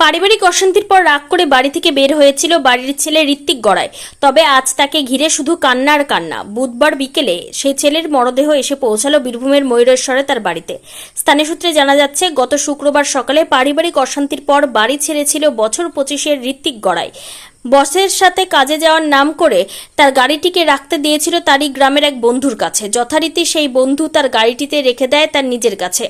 পারিবারিক অশান্তির পর রাগ করে বাড়ি থেকে বের হয়েছিল বাড়ির ছেলে ঋত্বিক গড়াই। তবে আজ তাকে ঘিরে শুধু কান্নার কান্না। বুধবার বিকেলে সেই ছেলের মরদেহ এসে পৌঁছালো বীরভূমের ময়ূরেশ্বরে তার বাড়িতে। স্থানীয় সূত্রে জানা যাচ্ছে, গত শুক্রবার সকালে পারিবারিক অশান্তির পর বাড়ি ছেড়েছিল বছর পঁচিশের ঋত্বিক গড়াই। বসের সাথে কাজে যাওয়ার নাম করে তার গাড়িটিকে রাখতে দিয়েছিল তারই গ্রামের এক বন্ধুর কাছে। যথারীতি সেই বন্ধু তার গাড়িটিতে রেখে দেয় তার নিজের কাছে।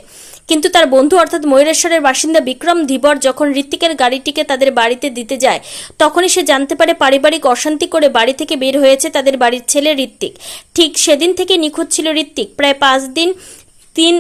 কিন্তু তার বন্ধু অর্থাৎ ময়ূরেশ্বরের বাসিন্দা বিক্রম ধীবর যখন ঋত্বিকের গাড়িটিকে তাদের বাড়িতে দিতে যায়, তখনই সে জানতে পারে পারিবারিক অশান্তি করে বাড়ি থেকে বের হয়েছে তাদের বাড়ির ছেলে ঋত্বিক। ঠিক সেদিন থেকে নিখোঁজ ছিল ঋত্বিক। প্রায় পাঁচ দিন, তিন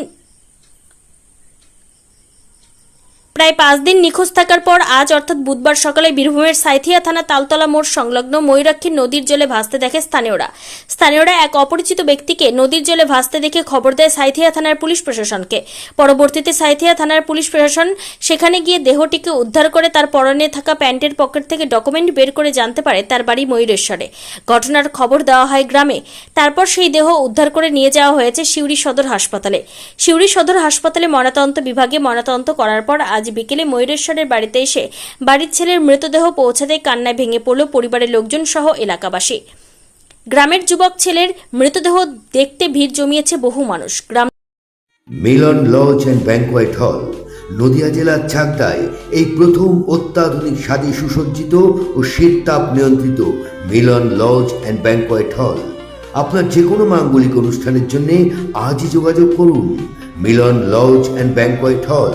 প্রায় পাঁচ দিন নিখোঁজ থাকার পর আজ, অর্থাৎ বুধবার সকালে বীরভূমের সাইথিয়া থানা তালতলা মোড় সংলগ্ন ময়ূরাক্ষীর নদীর জলে ভাসতে দেখে স্থানীয়রা। স্থানীয়রা এক অপরিচিত ব্যক্তিকে নদীর জলে ভাসতে দেখে খবর দেয় সাইথিয়া থানার পুলিশ প্রশাসনকে। পরবর্তীতে সাইথিয়া থানার পুলিশ প্রশাসন সেখানে গিয়ে দেহটিকে উদ্ধার করে তার পরনে থাকা প্যান্টের পকেট থেকে ডকুমেন্ট বের করে জানতে পারে তার বাড়ি ময়ূরেশ্বরে। ঘটনার খবর দেওয়া হয় গ্রামে। তারপর সেই দেহ উদ্ধার করে নিয়ে যাওয়া হয়েছে সিউড়ি সদর হাসপাতালে। সিউড়ি সদর হাসপাতালে ময়নাতদন্ত বিভাগে ময়নাতদন্ত করার পর আজ বিকেলে ময়ূরেশ্বরের বাড়িতে এসে বাড়ির ছেলের মৃতদেহ পৌঁছাতে কান্নায় ভেঙে পড়ল পরিবারের লোকজন সহ এলাকাবাসী। গ্রামের যুবক ছেলের মৃতদেহ দেখতে ভিড় জমিয়েছে বহু মানুষ। গ্রাম Milan lodge and banquet hall, Nadia জেলার চাকদায় এই প্রথম অত্যাধুনিক স্বাদী সুসজ্জিত ও শীততাপ নিয়ন্ত্রিত মিলন লজ অ্যান্ড ব্যাংকোয়েট হল। আপনার যে কোনো মাঙ্গলিক অনুষ্ঠানের জন্য আজই যোগাযোগ করুন। মিলন লজ অ্যান্ড ব্যাংকোয়েট হল।